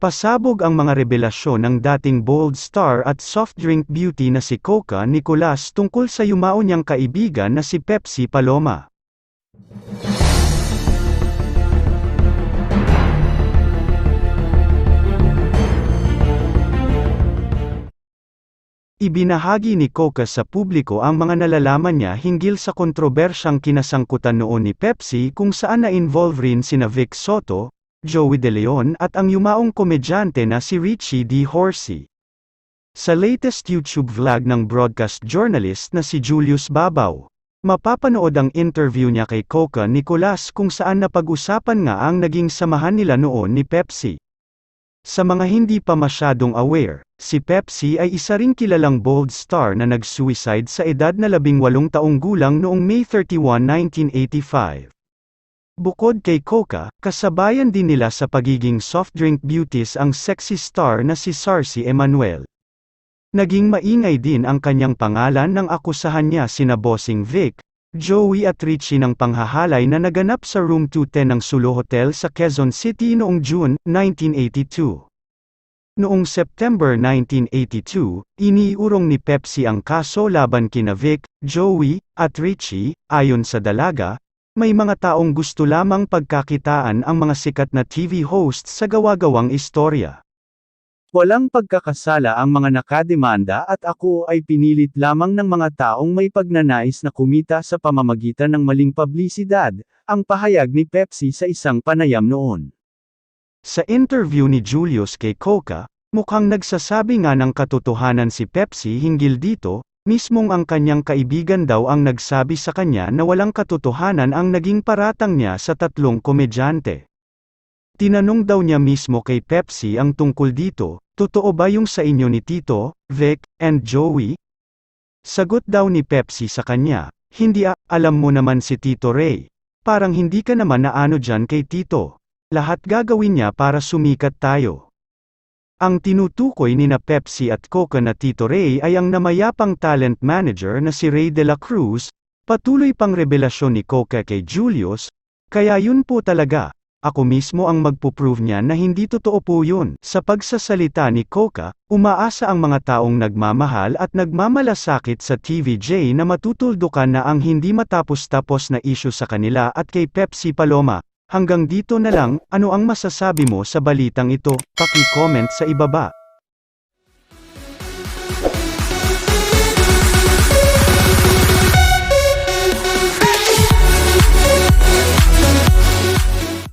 Pasabog ang mga revelasyon ng dating bold star at soft drink beauty na si Coca Nicolas tungkol sa yumao niyang kaibigan na si Pepsi Paloma. Ibinahagi ni Coca sa publiko ang mga nalalaman niya hinggil sa kontrobersyang kinasangkutan noon ni Pepsi kung saan na-involve rin sina Vic Soto, Joey De Leon at ang yumaong komedyante na si Richie D. Horsey. Sa latest YouTube vlog ng broadcast journalist na si Julius Babaw, mapapanood ang interview niya kay Coca Nicolas kung saan napag-usapan nga ang naging samahan nila noon ni Pepsi. Sa mga hindi pa masyadong aware, si Pepsi ay isa ring kilalang bold star na nag-suicide sa edad na 18 taong gulang noong May 31, 1985. Bukod kay Coca, kasabayan din nila sa pagiging soft drink beauties ang sexy star na si Sarcy Emanuel. Naging maingay din ang kanyang pangalan nang akusahan niya sina Bossing Vic, Joey at Richie ng panghahalay na naganap sa room 210 ng Sulu Hotel sa Quezon City noong June 1982. Noong September 1982, iniurong ni Pepsi ang kaso laban kina Vic, Joey, at Richie, ayon sa dalaga, may mga taong gusto lamang pagkakitaan ang mga sikat na TV hosts sa gawa-gawang istorya. Walang pagkakasala ang mga nakademanda at ako ay pinilit lamang ng mga taong may pagnanais na kumita sa pamamagitan ng maling publisidad, ang pahayag ni Pepsi sa isang panayam noon. Sa interview ni Julius kay Coca, mukhang nagsasabi nga ng katotohanan si Pepsi hinggil dito, mismong ang kanyang kaibigan daw ang nagsabi sa kanya na walang katotohanan ang naging paratang niya sa tatlong komedyante. Tinanong daw niya mismo kay Pepsi ang tungkol dito, totoo ba yung sa inyo ni Tito, Vic, and Joey? Sagot daw ni Pepsi sa kanya, hindi ah, alam mo naman si Tito Ray. Parang hindi ka naman na ano dyan kay Tito. Lahat gagawin niya para sumikat tayo. Ang tinutukoy ni na Pepsi at Coca na Tito Ray ay ang namayapang talent manager na si Ray de la Cruz, patuloy pang revelasyon ni Coca kay Julius, kaya yun po talaga, ako mismo ang magpuprove niya na hindi totoo po yun. Sa pagsasalita ni Coca, umaasa ang mga taong nagmamahal at nagmamalasakit sa TVJ na matutuldukan na ang hindi matapos-tapos na issue sa kanila at kay Pepsi Paloma. Hanggang dito na lang, ano ang masasabi mo sa balitang ito? Paki-comment sa ibaba.